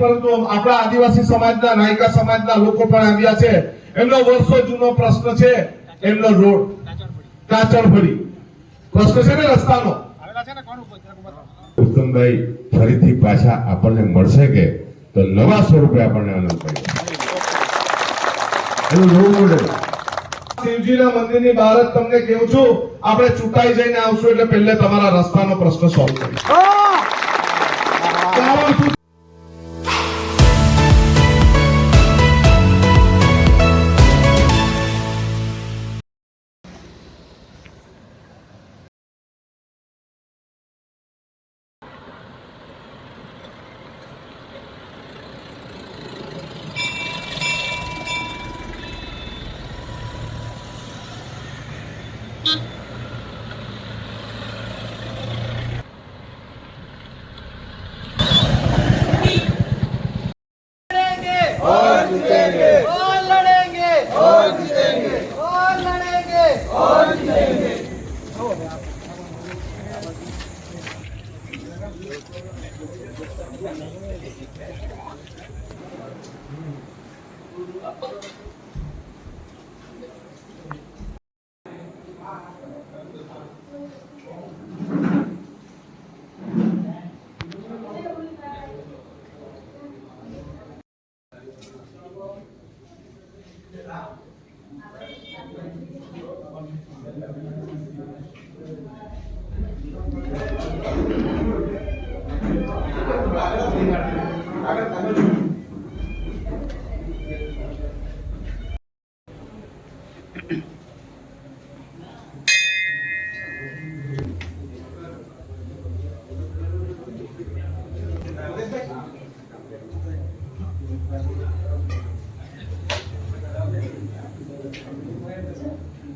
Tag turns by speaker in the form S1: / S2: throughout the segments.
S1: પરંતુ આપણા આદિવાસી સમાજના નાયકા સમાજના લોકો પણ આવ્યા છે. એમનો વર્ષો જૂનો પ્રશ્ન છે એમનો રોડ. કાચણભરી પ્રશ્ન છે ને રસ્તાનો?
S2: ઉત્તમભાઈ ફરીથી પાછા આપણને મળશે કે તો નવા સ્વરૂપે આપણને આનંદ પડે એનું નવું મોડેલ
S1: શિવજીના મંદિરની બહાર જ તમને કહું છું આપણે ચૂંટાઈ જઈને આવશું એટલે પહેલે તમારા રસ્તાનો પ્રશ્ન સોલ્વ કરીશું.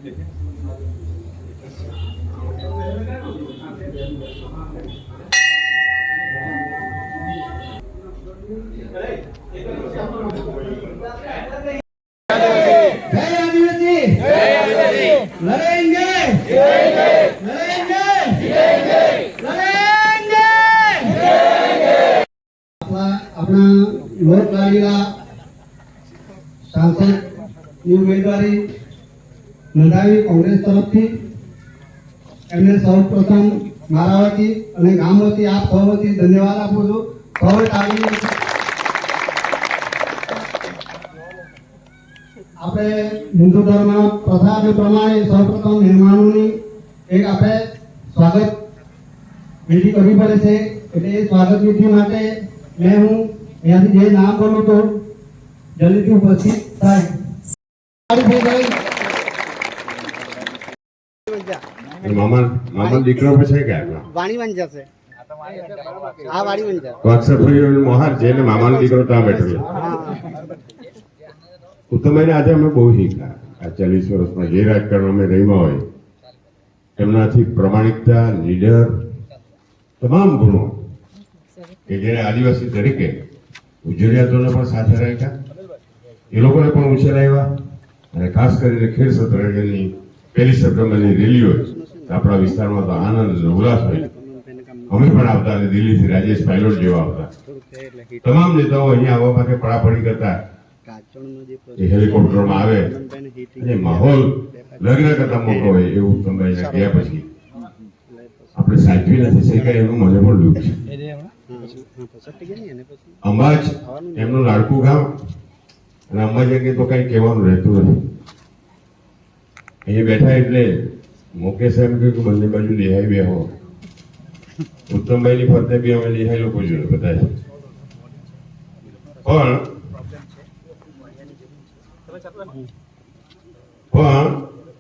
S3: 每天，他就。કોંગ્રેસ તરફથી એમને સૌપ્રથમ મારા વતી અને ગામ વતી આપ સૌ વતી ધન્યવાદ આપું છું. સૌએ તાળી આપણે હિન્દુ ધર્મના પ્રથા પ્રમાણે સૌપ્રથમ મહેમાનોની એક આપણે સ્વાગત વિધિ કરવી પડે છે. એટલે એ સ્વાગત વિધિ માટે મેં હું અહીંયાથી જે નામ બોલું તો જલ્દીથી ઉપસ્થિત થાય સારું થઈ ગઈ
S2: મામા મામા દીકરો પછી કે આગળ?
S3: જશે. આ વાણી જશે.
S2: વાત્સલ્ય મોહાર છે એટલે મામાનો દીકરો ત્યાં બેઠેલો ઉત્તમભાઈને આજે અમે બહુ શીખ્યા. આ ચાલીસ વર્ષમાં જે રાજકારણ અમે રહીમાં હોય એમનાથી પ્રમાણિકતા લીડર તમામ ગુણો કે જેને આદિવાસી તરીકે ગુજરાતીઓને પણ સાથે રાખ્યા. એ લોકોને પણ ઉછેરાવ્યા અને ખાસ કરીને ખેડ સત્રની પહેલી સપ્ટેમ્બરની રેલી હોય તો આપણા વિસ્તારમાં તો આનંદ અને ઉલ્લાસ હોય અમે પણ આવતા અને દિલ્હીથી રાજેશ પાયલોટ જેવા આવતા. તમામ નેતાઓ અહીંયા આવવા માટે પડાપડી કરતા. એ હેલિકોપ્ટરમાં આવે અને માહોલ લગ્ન કરતા મોટો હોય એવું ઉત્તમભાઈને ગયા પછી. આપણે સાચવી નથી શકાય એનું મને પણ દુઃખ છે. અંબાજ, એમનું લાડકું ગામ. અને અંબાજ અંગે તો કઈ કહેવાનું રહેતું નથી. અહીંયા બેઠા એટલે મુકેશ એમ કહ્યું કે બંને બાજુ લિહાઈ બેહો ઉત્તમભાઈની ફરતે બી અમે લિહાઈ લોકો જોડે, બધા. પણ પણ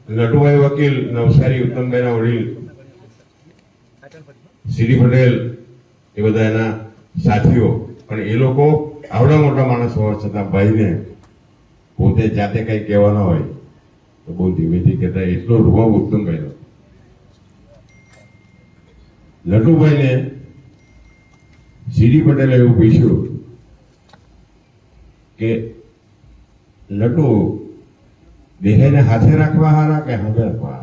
S2: નટુભાઈ વકીલ, નવસારી ઉત્તમભાઈના વડીલ સીડી પટેલ, એ બધા એના સાથીઓ. પણ એ લોકો આવડા મોટા માણસ હોવા છતાં ભાઈને પોતે જાતે કઈ કહેવાના હોય. તો બહુ ધીમેથી કહેતા એટલો રૂવાબ ઉત્તમભાઈનો નટુભાઈને સીડી પટેલે એવું પૂછ્યું કે લટુ દેહાઈને હાથે રાખવા હારા કે હાથે રાખવા?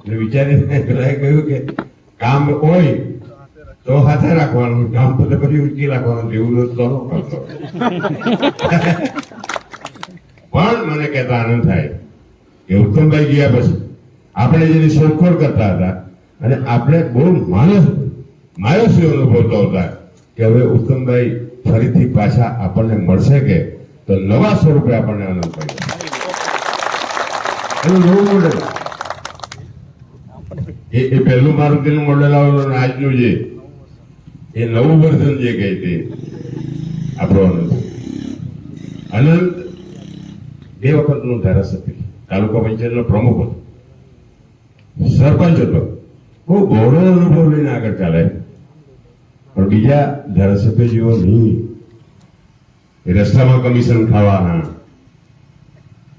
S2: એટલે વિચારીને પેલાએ કહ્યું કે, કામ હોય તો હાથે રાખવાનું, કામ તો પછી ઉચકી રાખવાનું એવું તો ન પણ મને કહેતા આનંદ થાય. કે ઉત્તમભાઈ ગયા પછી આપણે જેની શોધખોળ કરતા હતા અને આપણે બહુ માણસ માયુસી અનુભવતા હતા કે હવે ઉત્તમભાઈ ફરીથી પાછા આપણને મળશે કે તો નવા સ્વરૂપે આપણને આનંદ થાય એનું નવું મોડેલ એ એ પહેલું મારુતિનું મોડેલ આવેલું આજનું જે એ નવું વર્ઝન જે કહે તે આપણો આનંદ. અનંત બે વખતનું ધારાસભ્ય, તાલુકા પંચાયતનો પ્રમુખ હતો. સરપંચ હતો. બહુ ગૌરવ અનુભવ લઈને આગળ ચાલે પણ બીજા ધારાસભ્ય જેવો નહીં. રસ્તામાં કમિશન ખાવાના.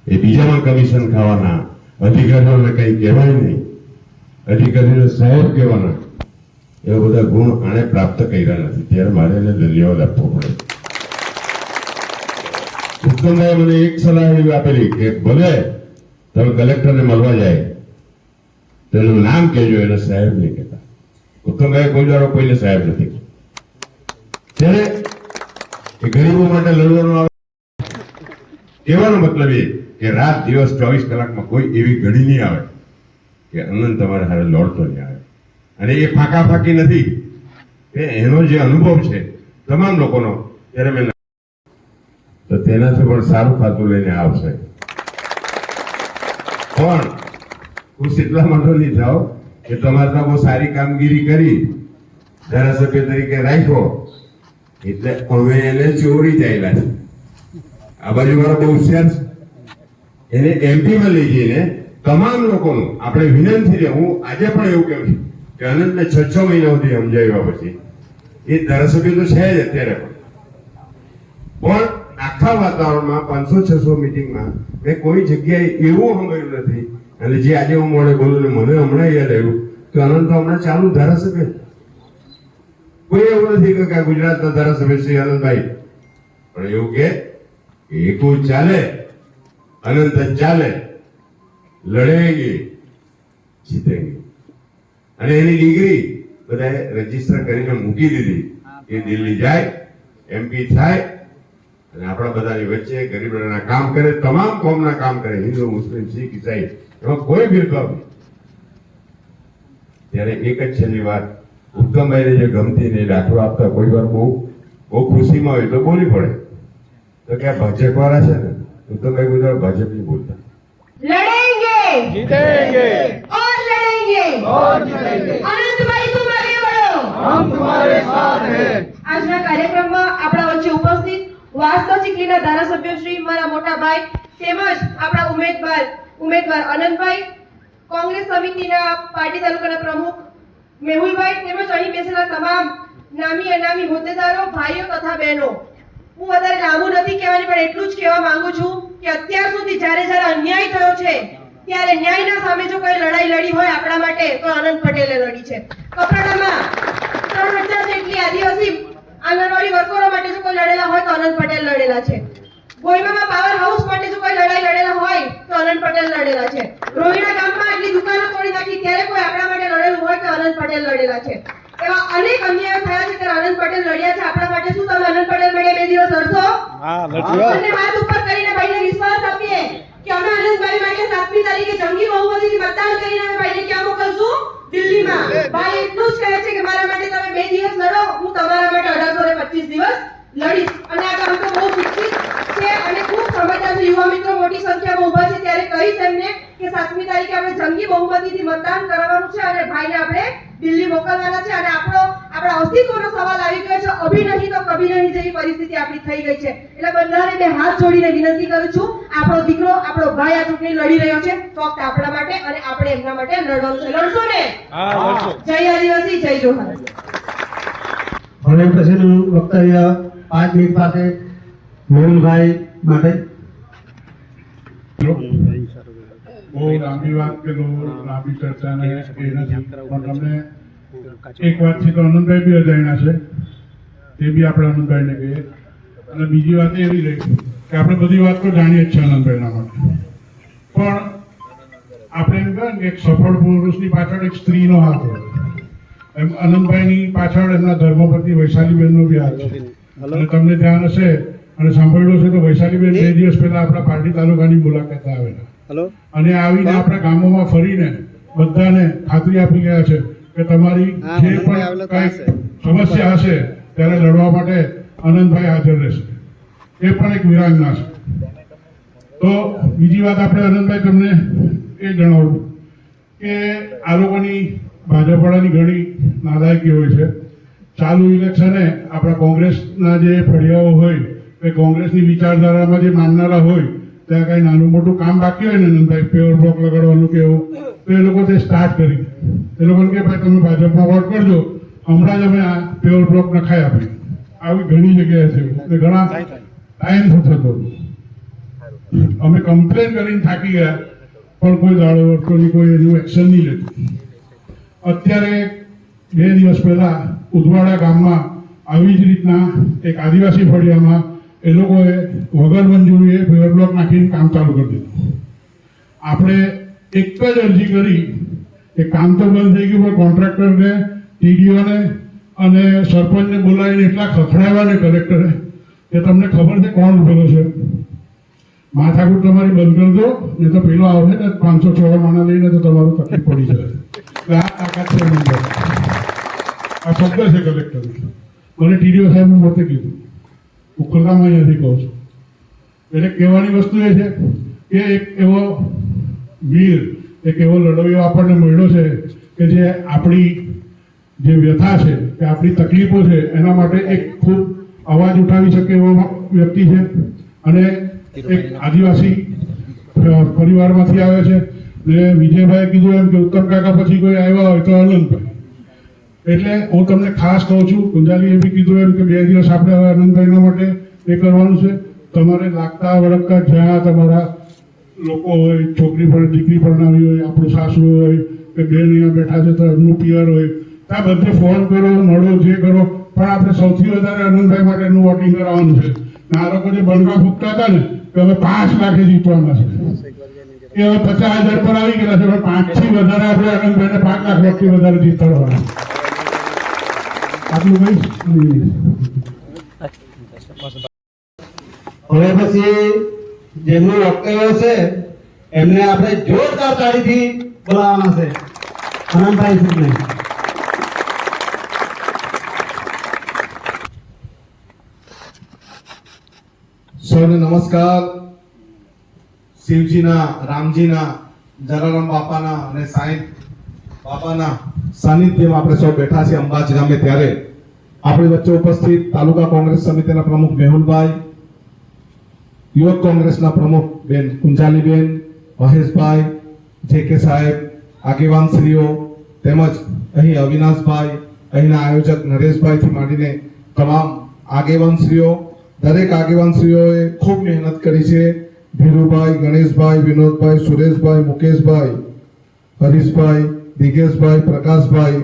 S2: એ બીજામાં કમિશન ખાવાના. અધિકારીઓને કંઈ કહેવાય નહીં. અધિકારીને સાહેબ કહેવાના. એવા બધા ગુણ આણે પ્રાપ્ત કર્યા નથી. ત્યારે મારે એને ધન્યવાદ આપવો પડે. ઉત્તમભાઈ મને એક સલાહ એવી આપેલી કે ભલે તમે કલેક્ટરને મળવા જાય, તેનું નામ કહેજો, એને સાહેબ નહીં કહેતા. ઉત્તમભાઈ કોઈ દાડો કોઈને સાહેબ નથી ત્યારે એ ગરીબો માટે લડવાનું આવે. કહેવાનો મતલબ એ કે રાત દિવસ ચોવીસ કલાકમાં કોઈ એવી ઘડી નહીં આવે કે અનંત તમારે હારે લોડતો નહીં આવે. અને એ ફાંકા ફાંકી નથી. કે એનો જે અનુભવ છે, તમામ લોકોનો, ત્યારે મેં તો તેનાથી પણ સારું ખાતું લઈને આવશે. પણ ખુશ એટલા માટે નહીં થાવ કે તમારે બહુ સારી કામગીરી કરી, ધારાસભ્ય તરીકે રાખ્યો, એટલે હવે એને ચોરી જાયેલા છે. આ બાજુ વાળા બહુ હોશિયાર છે. એને એમપીમાં લઈ જઈને તમામ લોકોનું આપણે વિનંતી હું આજે પણ એવું કહું છું કે અનંતને છ છ મહિના સુધી સમજાવ્યા પછી, એ ધારાસભ્ય તો છે જ અત્યારે પણ. પણ આખા વાતાવરણમાં પાંચસો, છસો મિટિંગમાં મેં કોઈ જગ્યાએ એવું સાંભળ્યું નથી. અને જે આજે હું મોડે બોલું ને મને હમણાં યાદ આવ્યું કે અનંત હમણાં ચાલુ ધારાસભ્ય. કોઈ એવું નથી કે ગુજરાતના ધારાસભ્ય શ્રી આનંદભાઈ. પણ એવું કે એકું ચાલે, અનંત ચાલે, લડેગી, જીતેગી. અને એની ડિગ્રી બધાએ રજિસ્ટર કરીને મૂકી દીધી. એ દિલ્હી જાય એમપી થાય અને આપણા બધાની વચ્ચે ગરીબોના કામ કરે તમામ કોમના કામ કરે હિન્દુ મુસ્લિમ શીખ ઈસાઈ એમાં કોઈ ભેદભાવ નહીં ત્યારે એક જ છેલ્લી વાત ઉત્તમભાઈને જે ગમતી ને એ દાખલો આપતા કોઈ વાર બહુ બહુ ખુશીમાં હોય તો બોલી પડે તો કે આ ભાજપ વાળા છે ને ઉત્તમભાઈ કોઈ વાર ભાજપ નહીં બોલતા
S4: लड़ेंगे
S5: जीतेंगे
S4: और लड़ेंगे
S5: और जीतेंगे
S4: आनंद भाई तुम आगे बढ़ो
S5: हम तुम्हारे साथ हैं
S4: આજના કાર્યક્રમમાં આપણા વચ્ચે ઉપસ્થિત વાસ્તવ ચીખલીના ધારાસભ્ય શ્રી મારા મોટાભાઈ તેમજ આપણા ઉમેદવાર ઉમેદવાર આનંદભાઈ કોંગ્રેસ સમિતિના પાર્ટી તાલુકાના પ્રમુખ મેહુલભાઈ તેમજ અહીં બેસેલા તમામ નામી અનામી હોદ્દેદારો, ભાઈઓ તથા બહેનો. હું વધારે લાંબુ નથી કહેવાની, પણ એટલું જ કહેવા માંગુ છું કે અત્યાર સુધી જ્યારે જ્યારે અન્યાય થયો છે, ત્યારે ન્યાયના સામે જો કોઈ લડાઈ લડી હોય આપણા માટે, તો આનંદ પટેલે લડી છે. કપરાડામાં ત્રણ હજાર જેટલી આદિવાસી આંગણવાડી વર્કરો માટે જો કોઈ લડેલા હોય તો અનંત પટેલ લડેલા છે. ગોઈમામાં પાવર હાઉસ માટે જો કોઈ લડાઈ લડેલા હોય તો અનંત પટેલ લડેલા છે. રોહિણા ગામમાં એટલી દુકાનો તોડી નાખી ત્યારે કોઈ આપણા માટે લડેલું હોય તો આનંદ પટેલ લડેલા છે. એવા અનેક અન્યાયો થયા છે ત્યારે આનંદ પટેલ લડ્યા છે. આપણા માટે શું તમે આનંદ પટેલ માટે બે દિવસ લડશો? અને હાથ ઉપર કરીને ભાઈને વિશ્વાસ આપીએ. કે અમે આનંદભાઈ માટે સાતમી તારીખે જંગી બહુમતીથી મતદાન કરીને અમે ભાઈને ક્યાં મોકલશું? દિલ્હીમાં. ભાઈ એટલું જ કહે છે કે મારા માટે તમે બે દિવસ લડો. હું તમારા માટે અઢારસો ને પચીસ દિવસ લડીશ. અને આ ગામ તો બહુ શિક્ષિત છે અને ખૂબ સમજદાર યુવા મિત્રો મોટી સંખ્યામાં ઊભા છે. ત્યારે કહીશ એમને કે સાતમી તારીખે આપણે જંગી બહુમતીથી મતદાન કરવાનું છે અને ભાઈને આપણે દિલ્હી મોકલવાના છે અને આપણો આપણા અસ્તિત્વનો સવાલ આવી ગયો છે. અભી નહીં તો કભી નહીં જેવી પરિસ્થિતિ આપણી થઈ ગઈ છે. એટલે બધાને બે હાથ જોડીને વિનંતી કરું છું આપણો દીકરો આપણો ભાઈ આ ચૂંટણી લડી રહ્યો છે. ફક્ત આપણા માટે અને આપણે એમના માટે લડવાનું છે. લડશો ને? જય આદિવાસી જય જોહાર.
S3: હવે પછીનું વક્તવ્ય પાંચ મિનિટ પાસે મેહુલભાઈ માટે.
S6: બહુ લાંબી વાત કે લાંબી ચર્ચા ને એ નથી. પણ તમને એક વાત છે તો અનંતભાઈ બી અજાણ્યા છે. તે બી આપણે ને કહીએ. અને બીજી વાત એવી રહી કે આપણે બધી વાત તો જાણીએ જ છે આનંદભાઈના માટે. પણ આપણે એમ કહે ને કે એક સફળ પુરુષની પાછળ એક સ્ત્રીનો હાથ હોય. એમ અનંતભાઈની પાછળ એમના ધર્મપતિ વૈશાલીબેનનો બી હાથ છે. અને તમને ધ્યાન હશે અને સાંભળ્યું છે તો વૈશાલીબેન બે દિવસ પહેલા આપણા પાર્ટી તાલુકાની મુલાકાત આવેલા. અને આવીને આપણા ગામોમાં ફરીને બધાને ખાતરી આપી ગયા છે કે તમારી જે પણ કઈ સમસ્યા હશે ત્યારે લડવા માટે આનંદભાઈ હાજર રહેશે. એ પણ એક વિરાંગના છે. તો બીજી વાત આપણે આનંદભાઈ તમને એ જણાવું કે આ લોકોની ભાજપવાળાની ઘણી નાલાયકી હોય છે. ચાલુ ઇલેક્શને આપણા કોંગ્રેસના જે ફળિયાઓ હોય એ કોંગ્રેસની વિચારધારામાં જે માનનારા હોય ત્યાં કાંઈ નાનું મોટું કામ બાકી હોય ને નંદભાઈ પેવર બ્લોક લગાડવાનું કે એવું તો એ લોકો તે સ્ટાર્ટ કરી એ લોકોને કે ભાઈ તમે ભાજપમાં વોટ કરજો. હમણાં જ અમે આ પેવર બ્લોક નખાઈ આપી આવી ઘણી જગ્યાએ છે એટલે ઘણા ટાઈમ થતો અમે કમ્પ્લેન કરીને થાકી ગયા પણ કોઈ દાડો નહીં કોઈ એનું એક્શન નહીં લેતું અત્યારે બે દિવસ પહેલા ઉદવાડા ગામમાં આવી જ રીતના એક આદિવાસી ફળિયામાં એ લોકોએ વગર મંજૂરીએ ફેવર બ્લોક નાખીને કામ ચાલુ કરી દીધું. આપણે એક જ અરજી કરી એ કામ તો બંધ થઈ ગયું, પણ કોન્ટ્રાક્ટરને, ટીડીઓને અને સરપંચને બોલાવીને એટલા ખખડાવ્યા ને કલેક્ટરે કે તમને ખબર છે કોણ ઉભેલો છે? માથાકૂટ તમારી બંધ કરી દો નહીં તો પેલો આવશે ને પાંચસો છ માણા લઈને તો તમારું તકલીફ પડી જાય. એટલે આ તાકાત છે આ શબ્દ છે કલેક્ટર મને ટીડીઓ સાહેબ પોતે કીધું. ઉખલતામાં અહીંયાથી કહું છું. એટલે કહેવાની વસ્તુ એ છે કે એક એવો વીર, એક એવો લડવૈયો આપણને મળ્યો છે કે જે આપણી જે વ્યથા છે, કે આપણી તકલીફો છે, એના માટે એક ખૂબ અવાજ ઉઠાવી શકે એવો વ્યક્તિ છે અને એક આદિવાસી પરિવારમાંથી આવે છે. ને વિજયભાઈ કીધું એમ કે, ઉત્તમ કાકા પછી કોઈ આવ્યા હોય તો આનંદભાઈ એટલે હું તમને ખાસ કહું છું કુંજાલીએ બી કીધું એમ કે બે દિવસ આપણે હવે આનંદભાઈના માટે એ કરવાનું છે. તમારે લાગતા વળગતા જ્યાં તમારા લોકો હોય, છોકરી પણ, દીકરી પરણાવી હોય, આપણું સાસુ હોય, કે બેન અહીંયા બેઠા છે, તો એમનું પિયર હોય ત્યાં બધે ફોન કરો, મળો, જે કરો. પણ આપણે સૌથી વધારે આનંદભાઈ માટેનું વોટિંગ કરાવવાનું છે. આ લોકો જે બણકા ફૂકતા હતા ને કે હવે પાંચ લાખે જીતવાના છે. એ હવે પચાસ હજાર પર આવી ગયેલા છે, પણ પાંચથી વધારે આપણે આનંદભાઈને પાંચ લાખ વ્યક્તિ વધારે જીતવાના
S3: હવે પછી જેમનો વક્તવ્ય છે એમને આપણે જોરદાર તાળીથી બોલાવવાના છે. આનંદભાઈ સુખને
S1: સૌને નમસ્કાર. શિવજીના રામજીના જલારામ બાપાના અને સાંઈ બાપાના સાનિધ્યમાં આપણે સૌ બેઠા છીએ અંબાજી ગામે ત્યારે. આપણી વચ્ચે ઉપસ્થિત તાલુકા કોંગ્રેસ સમિતિના પ્રમુખ મેહુલભાઈ, યુવક કોંગ્રેસના પ્રમુખ બેન કુંજાલીબેન, મહેશભાઈ જે કે સાહેબ, આગેવાનશ્રીઓ, તેમજ અહીં અવિનાશભાઈ, અહીંના આયોજક નરેશભાઈથી માંડીને તમામ આગેવાનશ્રીઓ, દરેક આગેવાનશ્રીઓએ ખૂબ મહેનત કરી છે. ધીરુભાઈ, ગણેશભાઈ, વિનોદભાઈ, સુરેશભાઈ, મુકેશભાઈ, હરીશભાઈ દિગેશભાઈ, પ્રકાશભાઈ,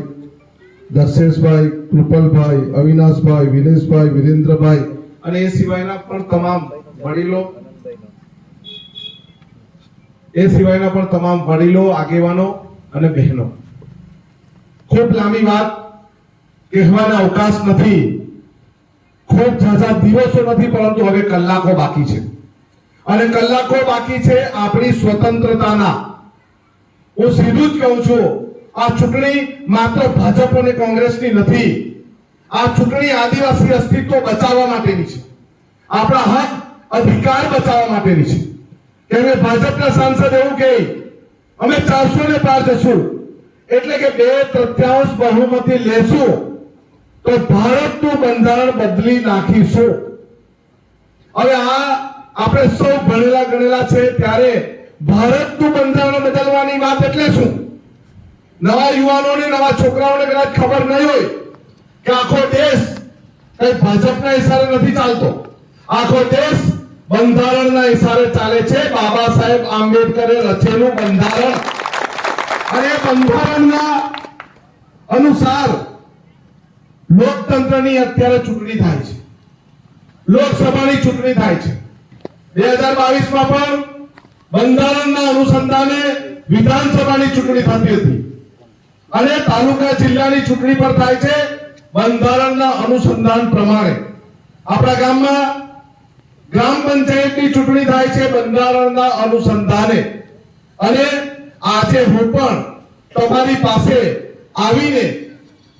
S1: દર્શેશભાઈ, કૃપલભાઈ, અવિનાશભાઈ, વિનેશભાઈ, વિરેન્દ્રભાઈ અને એ સિવાયના પણ તમામ વડીલો, એ સિવાયના પણ તમામ વડીલો, આગેવાનો અને બહેનો. ખૂબ લાંબી વાત કહેવાના અવકાશ નથી. ખૂબ ઝાઝા દિવસો નથી, પરંતુ હવે કલાકો બાકી છે. અને કલાકો બાકી છે આપણી સ્વતંત્રતાના. હું સીધું જ કહું છું, આ ચૂંટણી માત્ર ભાજપ અને કોંગ્રેસની નથી. આ ચૂંટણી આદિવાસી અસ્તિત્વ બચાવવા માટેની છે. આપણા હક, અધિકાર બચાવવા માટેની છે. કે ભાજપના સાંસદ એવું કહે, અમે ચારસો ને પાર જશું. એટલે કે બે તૃત્યાંશ બહુમતી લેશું, તો ભારતનું બંધારણ બદલી નાખીશું. હવે આ આપણે સૌ ભણેલા ગણેલા છે, ત્યારે ભારતનું બંધારણ બદલવાની વાત એટલે શું? નવા યુવાનોને, નવા છોકરાઓને કદાચ ખબર નહીં હોય કે આખો દેશ કઈ ભાજપના ઈશારે નથી ચાલતો. આખો દેશ બંધારણના ઈશારે ચાલે છે. બાબા સાહેબ આંબેડકરે રચેલું બંધારણ. અને બંધારણના અનુસાર લોકતંત્રની અત્યારે ચૂંટણી થાય છે. લોકસભાની ચૂંટણી થાય છે. બે હજાર બાવીસમાં પણ બંધારણના અનુસંધાને વિધાનસભાની ચૂંટણી થતી હતી. અને તાલુકા જિલ્લાની ચૂંટણી પર થાય છે બંધારણના અનુસંધાન પ્રમાણે. આપણા ગામમાં ગ્રામ પંચાયતની ચૂંટણી થાય છે બંધારણના અનુસંધાને. અને આજે હું પણ તમારી પાસે આવીને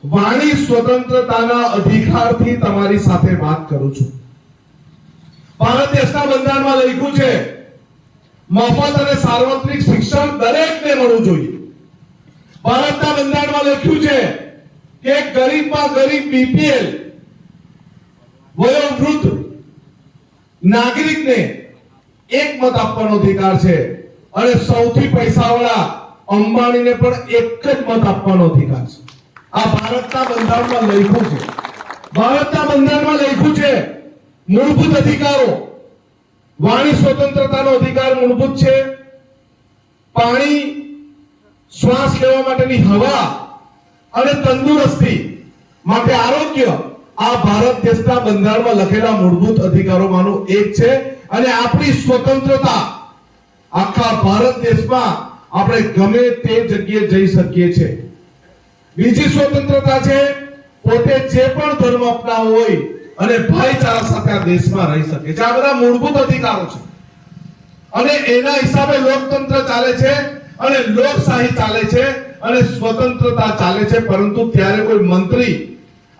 S1: વાણી સ્વતંત્રતાના અધિકારથી તમારી સાથે વાત કરું છું. ભારત દેશના બંધારણમાં લખ્યું છે મફત અને સાર્વત્રિક શિક્ષણ દરેકને મળવું જોઈએ. ભારતના બંધારણમાં લખ્યું છે કે ગરીબમાં ગરીબ બીપીએલ વયોવૃદ્ધ નાગરિકને એક મત આપવાનો અધિકાર છે અને સૌથી પૈસાવાળા અંબાણીને પણ એક જ મત આપવાનો અધિકાર છે. આ ભારતના બંધારણમાં લખ્યું છે. ભારતના બંધારણમાં લખ્યું છે મૂળભૂત અધિકારો વાણી સ્વતંત્રતાનો અધિકાર મૂળભૂત છે. પાણી શ્વાસ લેવા માટેની હવા અને તંદુરસ્તી માટે આરોગ્ય આ ભારત દેશના બંધારણમાં લખેલા મૂળભૂત અધિકારોમાંનો એક છે. અને આપણી સ્વતંત્રતા આખા ભારત દેશમાં આપણે ગમે તે જગ્યાએ જઈ શકીએ છીએ. બીજી સ્વતંત્રતા છે, પોતે જે પણ ધર્મ અપનાવવો હોય અને ભાઈચારા સાથે આ દેશમાં રહી શકે છે. આ બધા મૂળભૂત અધિકારો છે. અને એના હિસાબે લોકતંત્ર ચાલે છે અને લોકશાહી ચાલે છે અને સ્વતંત્રતા ચાલે છે. પરંતુ ત્યારે કોઈ મંત્રી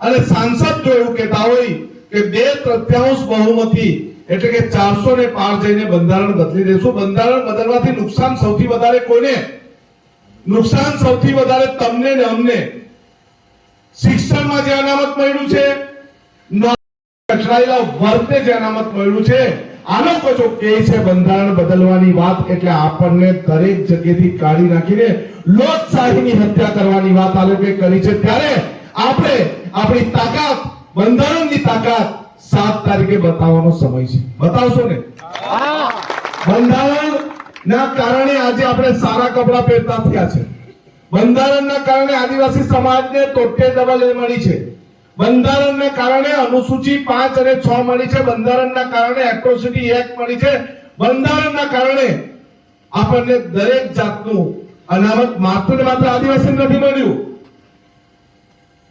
S1: અને સાંસદ જો એવું કહેતા હોય કે બે તૃત્યાંશ બહુમતી એટલે કે ચારસો ને પાર જઈને બંધારણ બદલી દેશું બંધારણ બદલવાથી નુકસાન સૌથી વધારે કોને? નુકસાન સૌથી વધારે તમને ને અમને. શિક્ષણમાં જે અનામત મળ્યું છે કચડાયેલા વર્તે જે અનામત મળ્યું છે. આનો લોકો કે છે બંધારણ બદલવાની વાત એટલે આપણને દરેક જગ્યાથી કાઢી નાખીને લોકશાહીની હત્યા કરવાની વાત આ કરી છે. ત્યારે આપણે આપણી તાકાત, બંધારણની તાકાત સાત તારીખે બતાવવાનો સમય છે. બતાવશો ને? બંધારણ ના કારણે આજે આપણે સારા કપડા પહેરતા થયા છે. બંધારણના કારણે આદિવાસી સમાજને તોટે ડબલ મળી છે. બંધારણના કારણે અનુસૂચિ પાંચ અને છ મળી છે. બંધારણના કારણે એટ્રોસિટી એક્ટ મળી છે. બંધારણના કારણે આપણને દરેક જાતનું અનામત માત્ર ને માત્ર આદિવાસી નથી મળ્યું.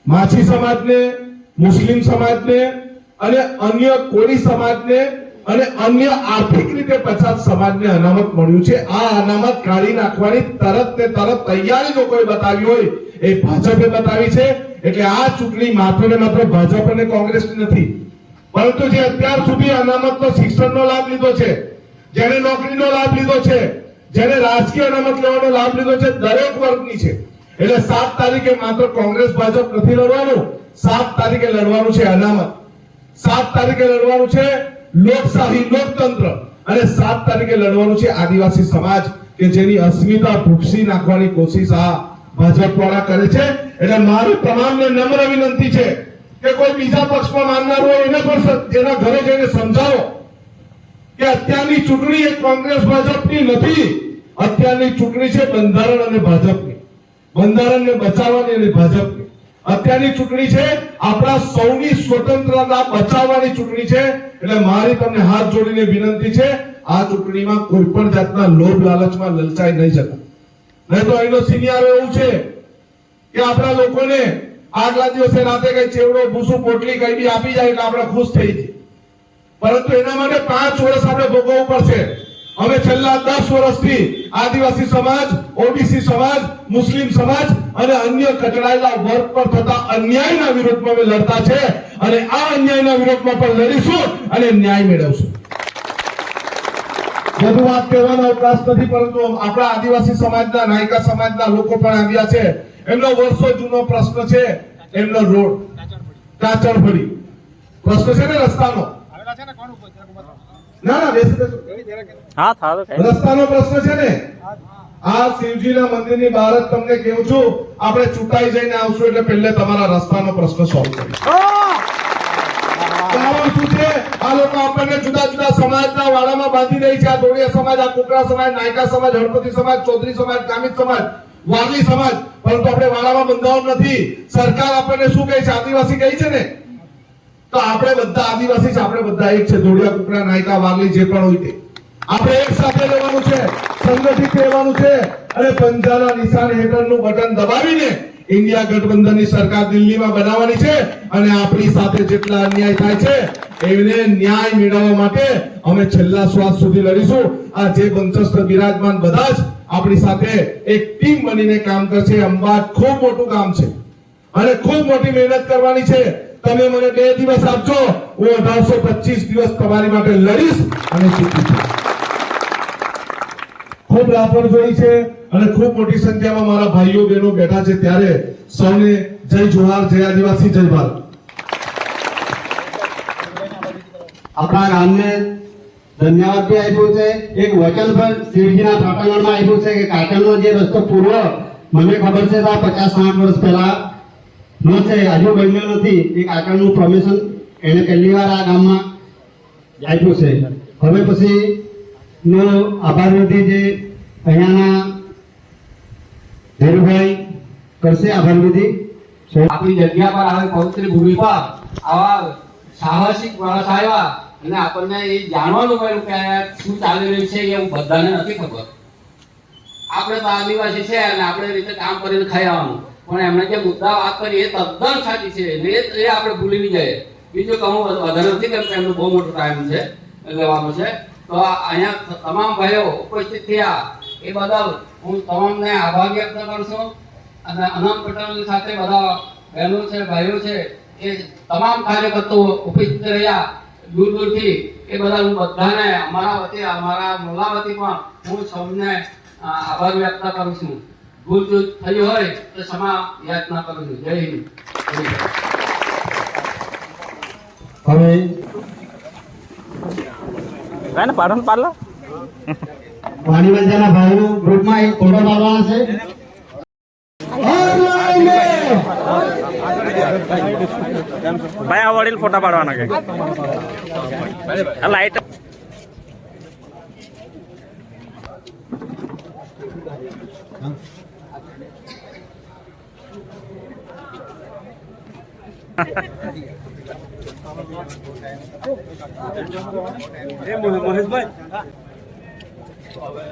S1: માછી સમાજને, મુસ્લિમ સમાજને અને અન્ય કોળી સમાજને અને અન્ય આર્થિક રીતે પછાત સમાજને અનામત મળ્યું છે. આ અનામત કાઢી નાખવાની તરત ને તરત તૈયારી લોકોએ બતાવી હોય એ ભાજપે બતાવી છે. એટલે આ ચૂંટણી માત્ર ને માત્ર ભાજપ અને કોંગ્રેસ નથી. પરંતુ જે અત્યાર સુધી અનામતનો શિક્ષણનો લાભ લીધો છે જેને નોકરીનો લાભ લીધો છે જેને રાજકીય અનામત લેવાનો લાભ લીધો છે, દરેક વર્ગની છે. એટલે સાત તારીખે માત્ર કોંગ્રેસ ભાજપ નથી લડવાનું, સાત તારીખે લડવાનું છે અનામત. સાત તારીખે લડવાનું છે લોકશાહી લોકતંત્ર. અને સાત તારીખે લડવાનું છે આદિવાસી સમાજ, કે જેની અસ્મિતા ભૂપસી નાખવાની કોશિશ આ ભાજપ દ્વારા કરે છે. એટલે મારી તમામને નમ્ર વિનંતી છે કે કોઈ બીજા પક્ષમાં માનનાર હોય એને પણ એના ઘરે જઈને સમજાવો કે અત્યારની ચૂંટણી એ કોંગ્રેસ ભાજપની નથી, અત્યારની ચૂંટણી છે બંધારણ અને ભાજપની. બંધારણને બચાવવાની અને ભાજપની. અત્યારની ચૂંટણી છે આપણા સૌની સ્વતંત્રતા બચાવવાની ચૂંટણી છે. એટલે મારી તમને હાથ જોડીને વિનંતી છે, આ ચૂંટણીમાં કોઈ પણ જાતના લોભ લાલચમાં લલચાઈ નહીં જતા નહીં તો અહીંનો સિનિયર એવું છે કે આપણા લોકોને આગલા દિવસે રાતે કઈ ચેવડો ભૂસું પોટલી કઈ બી આપી જાય એટલે આપણે ખુશ થઈ જઈએ. પરંતુ એના માટે પાંચ વર્ષ આપણે ભોગવવું પડશે. હવે છેલ્લા દસ વર્ષથી આદિવાસી સમાજ, ઓબીસી સમાજ, મુસ્લિમ સમાજ અને અન્ય કચડાયેલા વર્ગ પર થતા અન્યાયના વિરોધમાં અમે લડતા છે. અને આ અન્યાયના વિરોધમાં પણ લડીશું અને ન્યાય મેળવશું. વધુ વાત કહેવાનો અવકાશ નથી પરંતુ આપણા આદિવાસી સમાજના નાયકા સમાજના લોકો પણ આવ્યા છે. એમનો વર્ષો જૂનો પ્રશ્ન છે એમનો રોડ. કાચણફળી પ્રશ્ન છે ને રસ્તાનો? ના ના બેસી બેસો.
S7: હા થારો
S1: રસ્તાનો પ્રશ્ન છે ને? આ શિવજીના મંદિરની બહાર જ તમને કહું છું આપણે ચૂંટાઈ જઈને આવશું એટલે પહેલે તમારા રસ્તાનો પ્રશ્ન સોલ્વ કરીશું. આ લોકો આપણને જુદા જુદા સમાજના વાળામાં બાંધી રહી છે. આ ધોળિયા સમાજ, આ કુકરા સમાજ, નાયકા સમાજ, હળપતિ સમાજ, ચૌધરી સમાજ, ગામિત સમાજ વારલી સમાજ. પરંતુ આપણે વાળામાં બંધાવ નથી. સરકાર આપણને શું કહે છે? આદિવાસી કહે છે ને? તો આપણે બધા આદિવાસી છે. આપણે બધા એક છે. ધોળિયા, કુકરા, નાયકા વાગલી જે પણ હોય તે. આપણે એક સાથે લેવાનું છે. સંગઠિત રહેવાનું છે. અને પંજાના નિશાન હેઠળનું બટન દબાવીને ઇન્ડિયા ગઠબંધનની સરકાર દિલ્હીમાં બનાવવાની છે અને આપણી સાથે જેટલા અન્યાય થાય છે એને ન્યાય મેળવવા માટે અમે છેલ્લા શ્વાસ સુધી લડીશું. આ જે મંચસ્થ બિરાજમાન બધા જ આપણી સાથે એક ટીમ બનીને કામ કરશે. અંબાદ ખૂબ મોટું કામ છે અને ખૂબ મોટી મહેનત કરવાની છે. તમે મને બે દિવસ આપજો. હું અઢારસો પચીસ દિવસ તમારી માટે લડીશ અને જીતીશ. ખૂબ રાપણ જોઈ છે અને ખૂબ મોટી સંખ્યામાં મારા ભાઈઓ, બહેનો બેઠા છે ત્યારે સૌને જય જોહાર, જય આદિવાસી, જય ભારત.
S3: આપણા ગામને ધન્યવાદ બી આપ્યું છે. એક વચન પણ શિવજીના પાટણગઢમાં આપ્યું છે કે કાટણનો જે રસ્તો પૂર્વ, મને ખબર છે તો પચાસ સાઠ વર્ષ પહેલા નો છે, હજુ બન્યો નથી. એ કાટણનું પ્રમિશન એને પહેલી વાર આ ગામમાં આપ્યું છે. હવે પછી નો આભાર નથી જે અહીંયાના ધીરુભાઈ કરશે આભાર વિધિ
S7: આપણી જગ્યા પર આવે પવિત્ર ભૂમિ પર આવા સાહસિક માણસ આવ્યા અને આપણને એ જાણવાનું મળ્યું કે શું ચાલી રહ્યું છે એ બધાને નથી ખબર. આપણે તો આદિવાસી છે અને આપણે રીતે કામ કરીને ખાઈ આવવાનું. પણ એમણે જે મુદ્દા વાત કરી એ તદ્દન સાચી છે. એ એ આપણે ભૂલી નહીં જઈએ. બીજું કહું, વધારે નથી કેમ કે એમનો બહુ મોટો ટાઈમ છે, લેવાનો છે. તો અહીંયા તમામ ભાઈઓ ઉપસ્થિત થયા. એ બદલ હું તમામને આભાર વ્યક્ત કરું છું. અને અનંત પટેલ સાથે બધા બહેનો છે ભાઈઓ છે એ તમામ કાર્યકર્તાઓ ઉપસ્થિત રહ્યા દૂર દૂરથી. એ બધા હું બધાને અમારા વતી અમારા મોલા વતી પણ હું સૌને આભાર વ્યક્ત કરું છું. ભૂલ ચૂક થઈ હોય તો ક્ષમા યાચના કરું છું. જય હિન્દ.
S3: હવે
S8: ને પાડો પાડલો.
S3: વાણી વંજાના ભાઈઓ ગ્રુપમાં એક ફોટો પાડવાના છે.
S8: ભાઈ આ વડીલ ફોટા પાડવાના કે લાઈટ મહેશભાઈ. হবে